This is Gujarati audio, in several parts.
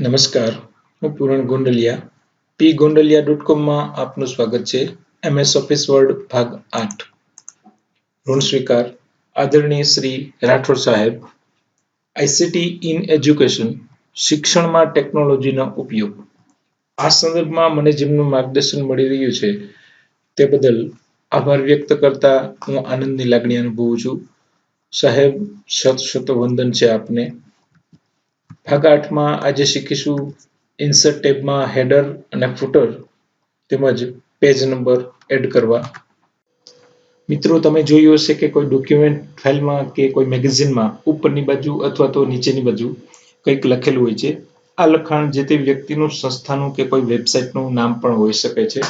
નમસ્કાર, હું પૂરણ ગોંડલિયા. પી ગોંડલિયા ડોટ કોમમાં આપનું સ્વાગત છે, એમએસ ઓફિસ વર્ડ ભાગ આઠ. ઋણ સ્વીકાર, આદરણીય શ્રી રાઠોડ સાહેબ. આઈસીટી ઇન એજ્યુકેશન શિક્ષણમાં ટેકનોલોજીનો ઉપયોગ. આ સંદર્ભમાં મને જેમનું માર્ગદર્શન મળી રહ્યું છે, તે બદલ આભાર વ્યક્ત કરતા હું આનંદની લાગણી અનુભવું છું. સાહેબ શત શત વંદન છે આપને. ભાગ આઠમાં આજે શીખીશું ઇન્સર્ટ ટેબમાં હેડર અને ફૂટર તેમજ પેજ નંબર એડ કરવા. મિત્રો, તમે જોયું હશે કે કોઈ ડોક્યુમેન્ટ ફાઇલમાં કે કોઈ મેગેઝિનમાં ઉપરની બાજુ અથવા તો નીચેની બાજુ કંઈક લખેલું હોય છે. આ લખાણ જે તે વ્યક્તિનું, સંસ્થાનું કે કોઈ વેબસાઇટનું નામ પણ હોઈ શકે છે.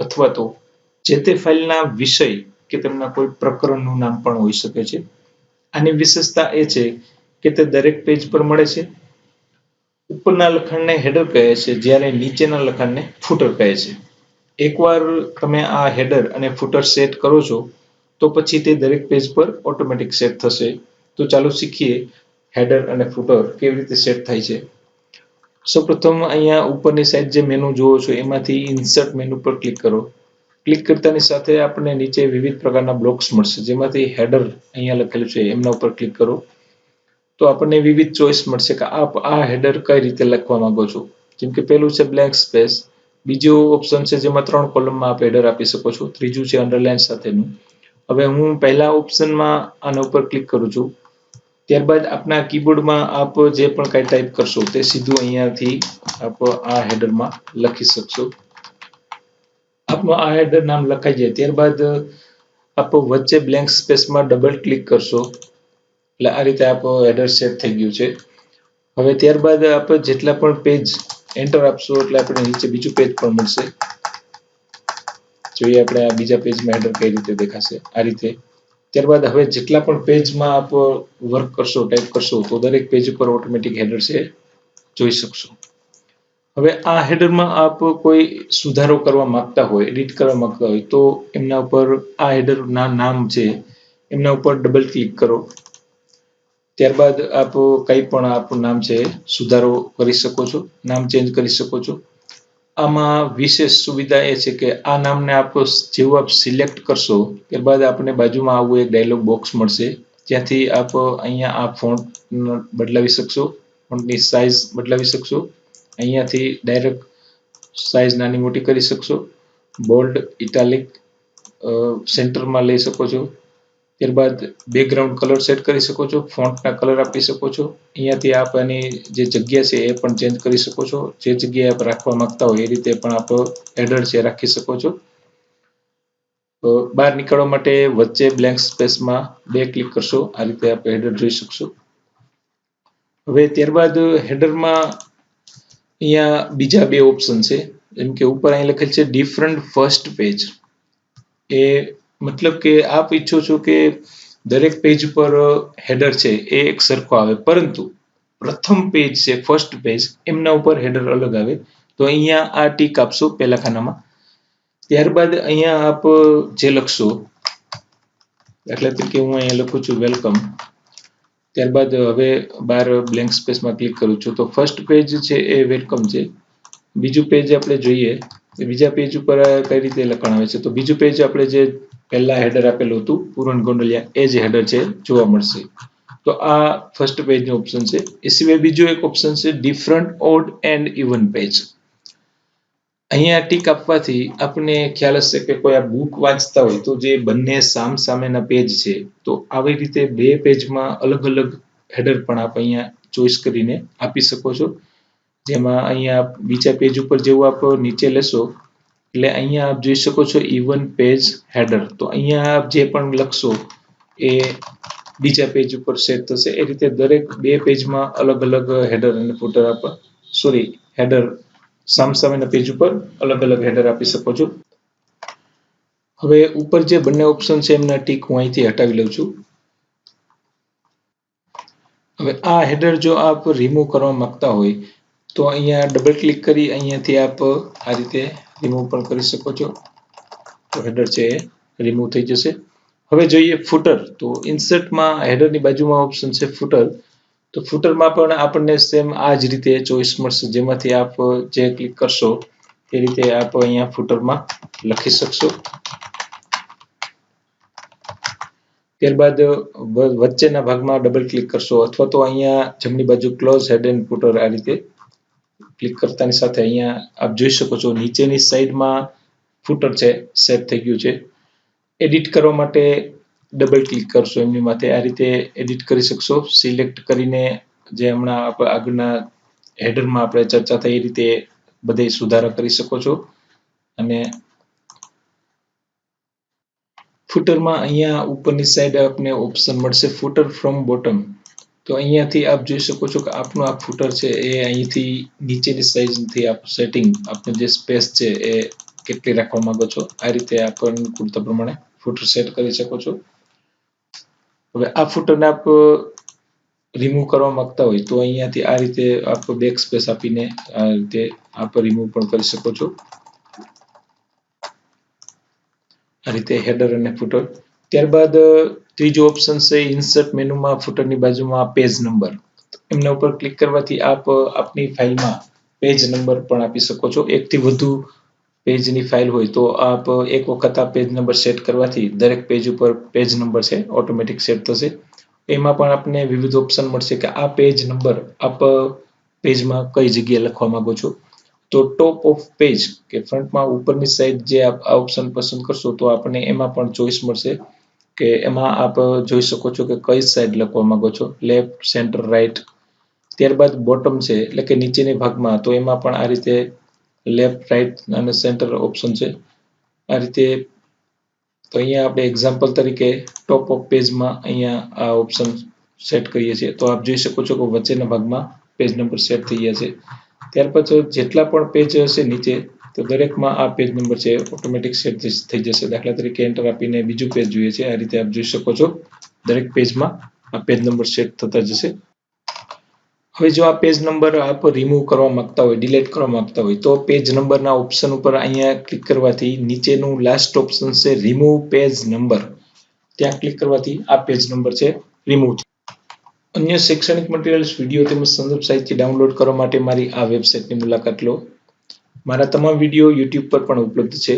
અથવા તો જે તે ફાઇલના વિષય કે તેમના કોઈ પ્રકરણનું નામ પણ હોઈ શકે છે. આની વિશેષતા એ છે કે તે દરેક પેજ પર મળે છે. ઉપરના લખાણને હેડર કહે છે, જ્યારે નીચેના લખાણને ફૂટર કહે છે. એકવાર તમે આ હેડર અને ફૂટર સેટ કરો છો, તો પછી તે દરેક પેજ પર ઓટોમેટિક સેટ થશે. તો ચાલો શીખીએ હેડર અને ફૂટર કેવી રીતે સેટ થાય છે. સૌપ્રથમ અહીંયા ઉપરની સાઈડ જે મેનુ જોવો છો, એમાંથી ઇન્સર્ટ મેનુ પર ક્લિક કરો. ક્લિક કરતાની સાથે આપણને નીચે વિવિધ પ્રકારના બ્લોક્સ મળશે. જેમાંથી હેડર અહીંયા લખેલું છે, એમના ઉપર ક્લિક કરો. તો આપણને વિવિધ ચોઇસ મળશે કે આપ આ હેડર કઈ રીતે લખવા માંગો છો? જેમ કે પહેલું છે બ્લેન્ક સ્પેસ બીજું ઓપ્શન છે જેમાં ત્રણ કોલમમાં આપ હેડર આપી શકો છો. ત્રીજું છે અંડરલાઇન સાથેનું. હવે હું પહેલા ઓપ્શનમાં આના ઉપર ક્લિક કરું છું. ત્યારબાદ આપના કીબોર્ડમાં આપ જે પણ કાંઈ ટાઈપ કરશો તે સીધું અહીંયાથી આપ આ હેડરમાં લખી શકશો. આપનું આ હેડર નામ લખાઈ જાય. ત્યારબાદ આપ વચ્ચે બ્લેન્ક સ્પેસમાં ડબલ ક્લિક કરશો. એટલે આ રીતે આપ હેડર સેટ થઈ ગયું છે. હવે ત્યારબાદ આપણે જેટલા પણ પેજ એન્ટર આપશો એટલે આપણે નીચે બીજું પેજ પણ મળશે. જોઈએ આપણે આ બીજા પેજમાં હેડર કઈ રીતે દેખાશે. આ રીતે. ત્યારબાદ હવે જેટલા પણ પેજમાં આપ વર્ક કરશો ટાઈપ કરશો, તો દરેક પેજ ઉપર ઓટોમેટિક હેડર છે. જોઈ શકશો. હવે આ હેડરમાં આપ કોઈ સુધારો કરવા માંગતા હોય એડિટ કરવા માંગતા હોય, તો એમના ઉપર આ હેડરના નામ છે, એમના ઉપર ડબલ ક્લિક કરો. ત્યારબાદ આપ કંઈ પણ આપનું નામ છે, સુધારો કરી શકો છો, નામ ચેન્જ કરી શકો છો. આમાં વિશેષ સુવિધા એ છે કે આ નામને આપ જેવું આપ સિલેક્ટ કરશો, ત્યારબાદ આપણે બાજુમાં આવું એક ડાયલોગ બોક્સ મળશે, જ્યાંથી આપ અહીંયા આ ફોન્ટ બદલાવી શકશો ફોન્ટની સાઇઝ બદલાવી શકશો, અહીંયાથી ડાયરેક્ટ સાઇઝ નાની મોટી કરી શકશો બોલ્ડ ઇટાલિક સેન્ટરમાં લઈ શકો છો. ત્યારબાદ બેકગ્રાઉન્ડ કલર સેટ કરી શકો છો ફોન્ટના કલર આપી શકો છો. અહીંયાથી આપ એની જે જગ્યા છે એ પણ ચેન્જ કરી શકો છો. જે જગ્યાએ આપ રાખવા માંગતા હોય એ રીતે પણ આપ હેડર છે રાખી શકો છો. બહાર નીકળવા માટે વચ્ચે બ્લેન્ક સ્પેસમાં બે ક્લિક કરશો. આ રીતે આપ હેડર જોઈ શકશો. હવે ત્યારબાદ હેડરમાં અહીંયા બીજા બે ઓપ્શન છે. જેમ કે ઉપર અહીં લખેલ છે ડિફરન્ટ ફર્સ્ટ પેજ એ મતલબ કે આપ ઈચ્છો છો કે દરેક પેજ પર હેડર છે એ એક સરખો આવે. પરંતુ પ્રથમ પેજ છે ફર્સ્ટ પેજ એમના ઉપર હેડર અલગ આવે. તો અહીંયા આ ટીક આપશો પહેલા ખાનામાં. ત્યારબાદ અહીંયા આપ જે લખશો, દાખલા તરીકે હું અહીંયા લખું છું વેલકમ ત્યારબાદ હવે બાર બ્લેન્ક સ્પેસમાં ક્લિક કરું છું. તો ફર્સ્ટ પેજ છે એ વેલકમ છે. બીજું પેજ આપણે જોઈએ. બીજા પેજ ઉપર કઈ રીતે લખાણ આવે છે? તો બીજું પેજ આપણે જે પહેલા હેડર આપેલું હતું, પૂરણ ગોંડલિયા, એ જ હેડર છે, જોવા મળશે. તો આ ફર્સ્ટ પેજનો ઓપ્શન છે. એ સિવાય બીજો એક ઓપ્શન છે different odd and even page અહીંયા ટીક આપવાથી આપણને ખ્યાલ હશે કે કોઈ આ બુક વાંચતા હોય તો જે બંને સામ સામેના પેજ છે, તો આવી રીતે બે પેજમાં અલગ અલગ હેડર પણ આપ અહીંયા ચોઈસ કરીને આપી શકો છો. જેમાં અહીંયા બીજા પેજ ઉપર જેવું આપ નીચે લેશો એટલે અહીંયા આપ જોઈ શકો છો ઇવન પેજ હેડર તો અહીંયા આપ જે પણ લખશો એ બીજા પેજ ઉપર સેટ થશે. એ રીતે દરેક બે પેજમાં અલગ અલગ હેડર અને ફૂટર આપ સોરી હેડર સામસામેના પેજ ઉપર અલગ અલગ હેડર આપી શકો છો. હવે ઉપર જે બંને ઓપ્શન છે એમના ટીક હું અહીંથી હટાવી લઉં છું. હવે આ હેડર જો આપ રિમૂવ કરવા માંગતા હોય, તો અહીંયા ડબલ ક્લિક કરી અહીંયાથી આપ આ રીતે રિમૂવ પણ કરી શકો છો. તો હેડર છે એ રિમૂવ થઈ જશે. હવે જોઈએ ફૂટર તો ઇન્સર્ટમાં હેડરની બાજુમાં ઓપ્શન છે ફૂટર તો ફૂટરમાં પણ આપણને સેમ આ જ રીતે ચોઈસ મળશે. જેમાંથી આપ જે ક્લિક કરશો એ રીતે આપ અહીંયા ફૂટરમાં લખી શકશો. ત્યારબાદ વચ્ચેના ભાગમાં ડબલ ક્લિક કરશો અથવા તો અહીંયા જમણી બાજુ ક્લોઝ હેડ એન્ડ ફૂટર આ રીતે ક્લિક કરતાની સાથે અહીંયા આપ જોઈ શકો છો, નીચેની સાઈડમાં ફૂટર છે સેટ થઈ ગયું છે. એડિટ કરવા માટે ડબલ ક્લિક કરશો, એમની માથે આ રીતે એડિટ કરી શકશો. સિલેક્ટ કરીને જે હમણાં આપ આગળના હેડરમાં આપણે ચર્ચા થઈ એ રીતે બધે સુધારા કરી શકો છો. અને ફૂટરમાં અહીંયા ઉપરની સાઈડ આપને ઓપ્શન મળશે ફૂટર ફ્રોમ બોટમ તો અહીંયાથી આપ જોઈ શકો છો કે આપનું આ ફૂટર છે એ અહીંથી નીચેની સાઈઝથી આપ સેટિંગ આપનું જે સ્પેસ છે એ કેટલી રાખવા માંગો છો, આ રીતે આપ અનુકૂળતા પ્રમાણે ફૂટર સેટ કરી શકો છો. હવે આ ફૂટરને આપ રિમૂવ કરવા માંગતા હોય તો અહીંયાથી આ રીતે આપ બેક સ્પેસ આપીને આ રીતે આપ રિમૂવ પણ કરી શકો છો. આ રીતે હેડર અને ફૂટર ત્યારબાદ ત્રીજો ઓપ્શન છે ઇન્સર્ટ મેનુમાં ફૂટરની બાજુમાં પેજ નંબર એમના ઉપર ક્લિક કરવાથી આપ, આપની ફાઇલમાં પેજ નંબર પણ આપી શકો છો. એકથી વધુ પેજની ફાઇલ હોય તો આપ એક વખત આ પેજ નંબર સેટ કરવાથી દરેક પેજ ઉપર પેજ નંબર છે ઓટોમેટિક સેટ થશે. એમાં પણ આપને વિવિધ ઓપ્શન મળશે કે આ પેજ નંબર આપ પેજમાં કઈ જગ્યાએ લખવા માંગો છો. તો ટોપ ઓફ પેજ કે ફ્રન્ટમાં ઉપરની સાઈડ જે આપ આ ઓપ્શન પસંદ કરશો તો આપણને એમાં પણ ચોઈસ મળશે. કે એમાં આપ જોઈ શકો છો કે કઈ સાઈડ લખવા માંગો છો? લેફ્ટ સેન્ટર રાઈટ ત્યારબાદ બોટમ છે, એટલે કે નીચેની ભાગમાં. તો એમાં પણ આ રીતે લેફ્ટ રાઈટ અને સેન્ટર ઓપ્શન છે. આ રીતે તો અહીંયા આપણે એક્ઝામ્પલ તરીકે ટોપ ઓફ પેજમાં અહીંયા આ ઓપ્શન સેટ કરીએ છીએ. તો આપ જોઈ શકો છો કે વચ્ચેના ભાગમાં પેજ નંબર સેટ થઈ ગયા છે. ત્યાર પછી જેટલા પણ પેજ હશે નીચે તો દરેકમાં આ પેજ નંબર છે ઓટોમેટિક સેટ થઈ જશે. દાખલા તરીકે એન્ટર આપીને બીજું પેજ જોઈએ છે. આ રીતે આપ જોઈ શકો છો. દરેક પેજમાં આ પેજ નંબર સેટ થતા જશે. હવે જો આ પેજ નંબર આપ રિમૂવ કરવા માંગતા હોય ડિલીટ કરવા માંગતા હોય, તો પેજ નંબરના ઓપ્શન ઉપર અહીંયા ક્લિક કરવાથી નીચેનું લાસ્ટ ઓપ્શન છે રિમૂવ પેજ નંબર ત્યાં ક્લિક કરવાથી આ પેજ નંબર છે રિમૂવ અન્ય શૈક્ષણિક મટીરિયલ્સ વીડિયો તેમજ સંદર્ભ સાહિત્ય ડાઉનલોડ કરવા માટે મારી આ વેબસાઇટની મુલાકાત લો. મારા તમામ વીડિયો યુટ્યુબ પર પણ ઉપલબ્ધ છે.